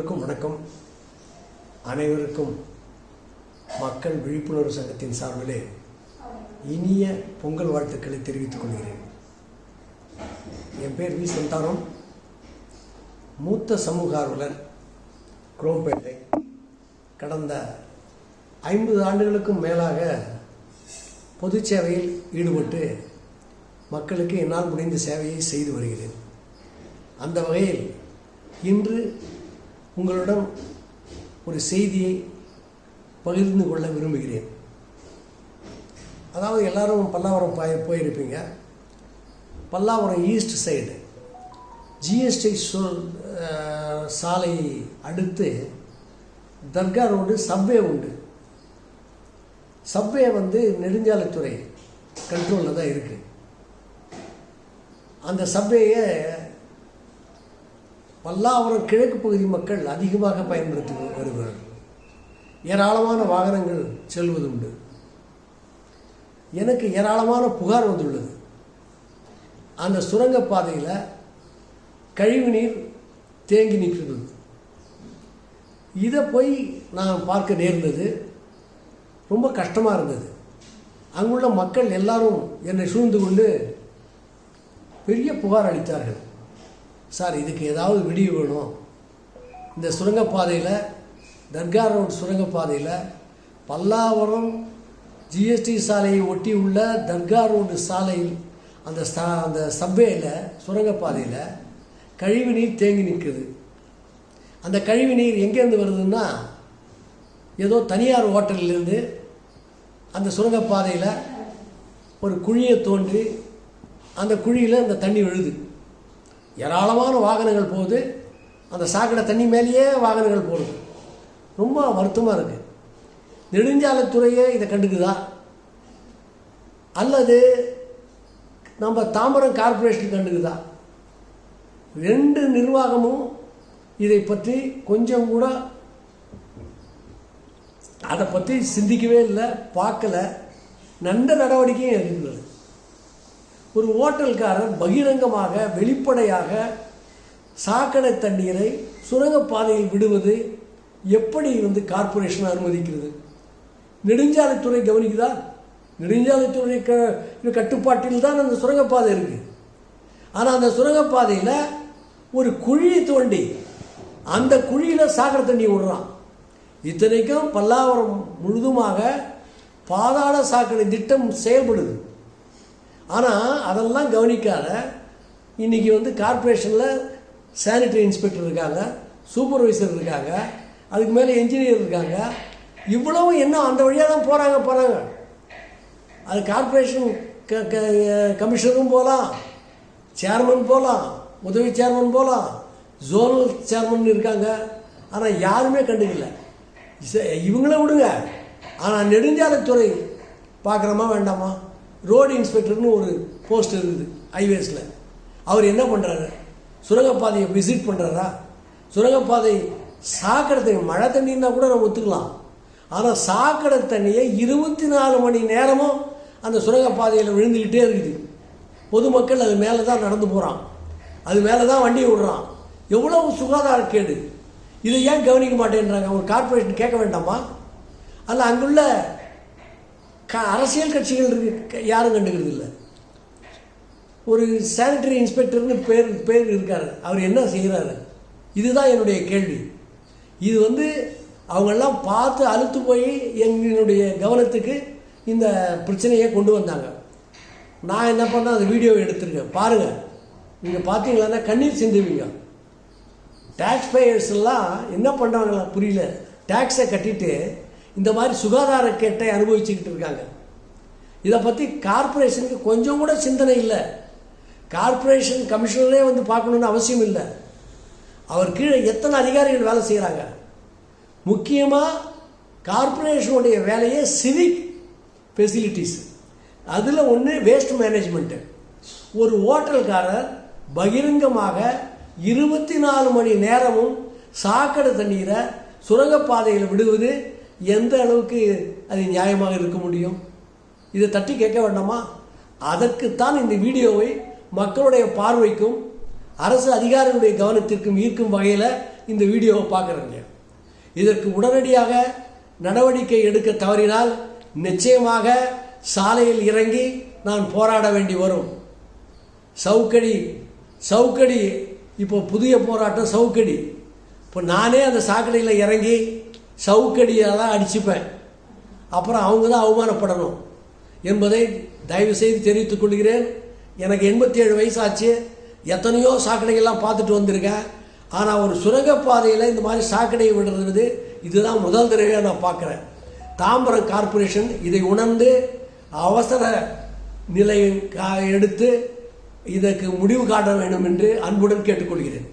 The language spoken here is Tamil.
அனைவருக்கும் வணக்கம். அனைவருக்கும் மக்கள் விழிப்புணர்வு சங்கத்தின் சார்பிலே இனிய பொங்கல் வாழ்த்துக்களை தெரிவித்துக் கொள்கிறேன். என் பேர் வி. சந்தானம். மூத்த சமூக ஆர்வலர் குரோம்பேட்டை கடந்த ஐம்பது ஆண்டுகளுக்கும் மேலாக பொது சேவையில் ஈடுபட்டு மக்களுக்கு என்னால் முடிந்த சேவையை செய்து வருகிறேன். அந்த வகையில் இன்று உங்களிடம் ஒரு செய்தியை பகிர்ந்து கொள்ள விரும்புகிறேன். அதாவது எல்லாரும் பல்லாவரம் போய் போயிருப்பீங்க. பல்லாவரம் ஈஸ்ட் சைடு ஜிஎஸ்டி சொல் சாலை அடுத்து தர்கா ரோடு சப்வே உண்டு. சப்வே வந்து நெடுஞ்சாலைத்துறை கண்ட்ரோலில் தான் இருக்குது அந்த சப்வேயை பல்லாவரம் கிழக்கு பகுதி மக்கள் அதிகமாக பயன்படுத்தி வருகிறார்கள் ஏராளமான வாகனங்கள் செல்வதுண்டு. எனக்கு ஏராளமான புகார் வந்துள்ளது. அந்த சுரங்கப்பாதையில் கழிவுநீர் தேங்கி நிற்கிறது இதை போய் நான் பார்க்க நேர்ந்தது. ரொம்ப கஷ்டமாக இருந்தது. அங்குள்ள மக்கள் எல்லாரும் என்னை சூழ்ந்து கொண்டு பெரிய புகார் அளித்தார்கள். சார் இதுக்கு ஏதாவது விடிவு வேணும். இந்த சுரங்கப்பாதையில் தர்கா ரோடு சுரங்கப்பாதையில் பல்லாவரம் ஜிஎஸ்டி சாலையை ஒட்டி உள்ள தர்கா ரோடு சாலையில் அந்த ச அந்த சப்வேயில் சுரங்கப்பாதையில் கழிவு நீர் தேங்கி நிற்குது அந்த கழிவு நீர் எங்கேருந்து வருதுன்னா ஏதோ தனியார் ஹோட்டல்லேருந்து அந்த சுரங்கப்பாதையில் ஒரு குழியை தோன்றி அந்த குழியில் அந்த தண்ணி விழுது. ஏராளமான வாகனங்கள் போகுது. அந்த சாக்கடை தண்ணி மேலேயே வாகனங்கள் போடுது. ரொம்ப வருத்தமாக இருக்குது நெடுஞ்சாலைத்துறையே இதை கண்டுக்குதா? அல்லது நம்ம தாம்பரம் கார்ப்பரேஷன் கண்டுக்குதா? ரெண்டு நிர்வாகமும் இதை பற்றி கொஞ்சம் கூட அதை பற்றி சிந்திக்கவே இல்லை பார்க்கல. நல்ல நடவடிக்கையும் எடுக்கிறது ஒரு ஓட்டல்காரர் பகிரங்கமாக வெளிப்படையாக சாக்கடை தண்ணீரை சுரங்கப்பாதையில் விடுவது எப்படி வந்து கார்ப்பரேஷன் அனுமதிக்கிறது? நெடுஞ்சாலைத்துறை கவனிக்குதா? நெடுஞ்சாலைத்துறை க கட்டுப்பாட்டில் தான் அந்த சுரங்கப்பாதை இருக்குது ஆனால் அந்த சுரங்கப்பாதையில் ஒரு குழி தோண்டி அந்த குழியில் சாக்கடை தண்ணி விடுறான் இத்தனைக்கும் பல்லாவரம் முழுதுமாக பாதாள சாக்கடை திட்டம் செயல்படுது. ஆனால் அதெல்லாம் கவனிக்காத. இன்றைக்கி வந்து கார்ப்பரேஷனில் சானிட்டரி இன்ஸ்பெக்டர் இருக்காங்க சூப்பர்வைசர் இருக்காங்க அதுக்கு மேலே என்ஜினியர் இருக்காங்க. இவ்வளவு என்ன அந்த வழியாக தான் போகிறாங்க போகிறாங்க அது கார்ப்பரேஷன் க க கமிஷனரும் போகலாம் சேர்மன் போகலாம் உதவி சேர்மன் போகலாம் ஜோனல் சேர்மன் இருக்காங்க. ஆனால் யாருமே கண்டுக்கல. இவங்கள விடுங்க. ஆனால் நெடுஞ்சாலைத்துறை பார்க்குறோமா வேண்டாமா? ரோடு இன்ஸ்பெக்டர்னு ஒரு போஸ்ட் இருக்குது ஹைவேஸில் அவர் என்ன பண்ணுறாரு சுரங்கப்பாதையை விசிட் பண்ணுறாரா சுரங்கப்பாதை சாக்கடை தண்ணி மழை தண்ணின்னா கூட நம்ம ஒத்துக்கலாம். ஆனால் சாக்கடை தண்ணியை இருபத்தி நாலு மணி நேரமும் அந்த சுரங்கப்பாதையில் விழுந்துக்கிட்டே இருக்குது. பொதுமக்கள் அது மேலே தான் நடந்து போகிறான் அது மேலே தான் வண்டியை விடுறான். எவ்வளவு சுகாதார கேடு. இதை ஏன் கவனிக்க மாட்டேன்றாங்க? ஒரு கார்பரேஷன் கேட்க வேண்டாமா? அல்ல அங்குள்ள க அரசியல் கட்சிகள் இருக்கு. யாரும் கண்டுக்கிறது இல்லை. ஒரு சானிட்டரி இன்ஸ்பெக்டர்னு பேர் பேர் இருக்கார். அவர் என்ன செய்கிறாரு இதுதான் என்னுடைய கேள்வி. இது வந்து அவங்கெல்லாம் பார்த்து அழுத்து போய் எங்களுடைய கவனத்துக்கு இந்த பிரச்சனையை கொண்டு வந்தாங்க. நான் என்ன பண்ணேன்? அந்த வீடியோவை எடுத்திருக்கேன். பாருங்கள் நீங்கள் பார்த்தீங்களான்னா கண்ணீர் சிந்துவீங்க. டேக்ஸ் பேயர்ஸ் எல்லாம் என்ன பண்ணுறாங்களா புரியல. டேக்ஸை கட்டிட்டு இந்த மாதிரி சுகாதார கேட்டை அனுபவிச்சுக்கிட்டு இருக்காங்க. இதை பற்றி கார்பரேஷனுக்கு கொஞ்சம் கூட சிந்தனை இல்லை. கார்பரேஷன் கமிஷனரே வந்து பார்க்கணுன்னு அவசியம் இல்லை. அவர் கீழே எத்தனை அதிகாரிகள் வேலை செய்கிறாங்க முக்கியமாக கார்பரேஷனுடைய வேலையே சிவிக் ஃபெசிலிட்டிஸ் அதில் ஒன்று வேஸ்ட் மேனேஜ்மெண்ட்டு ஒரு ஹோட்டல்காரர் பகிரங்கமாக இருபத்தி நாலு மணி நேரமும் சாக்கடை தண்ணீரை சுரங்கப்பாதையில் விடுவது எந்த அளவுக்கு அது நியாயமாக இருக்க முடியும்? இதை தட்டி கேட்க வேண்டாமா? அதற்குத்தான் இந்த வீடியோவை மக்களுடைய பார்வைக்கும் அரசு அதிகாரிகளுடைய கவனத்திற்கும் ஈர்க்கும் வகையில் இந்த வீடியோவை பார்க்குறேங்க இதற்கு உடனடியாக நடவடிக்கை எடுக்க தவறினால் நிச்சயமாக சாலையில் இறங்கி நான் போராட வேண்டி வரும். சவுக்கடி சவுக்கடி இப்போ புதிய போராட்டம் சவுக்கடி. இப்போ நானே அந்த சாக்கடையில் இறங்கி சவுக்கடியை தான் அடிச்சுப்பேன். அப்புறம் அவங்க தான் அவமானப்படணும். என்பதை தயவு செய்து தெரிவித்துக் கொள்கிறேன். எனக்கு எண்பத்தேழு வயசு வயசாச்சு. எத்தனையோ சாக்கடைகள்லாம் பார்த்துட்டு வந்திருக்கேன். ஆனால் ஒரு சுரங்கப்பாதையில் இந்த மாதிரி சாக்கடையை விடுறது இதுதான் முதல் தடவையாக நான் பார்க்குறேன். தாம்பரம் கார்ப்பரேஷன் இதை உணர்ந்து அவசர நிலை கா- எடுத்து இதற்கு முடிவு காட்ட வேண்டும் என்று அன்புடன் கேட்டுக்கொள்கிறேன்.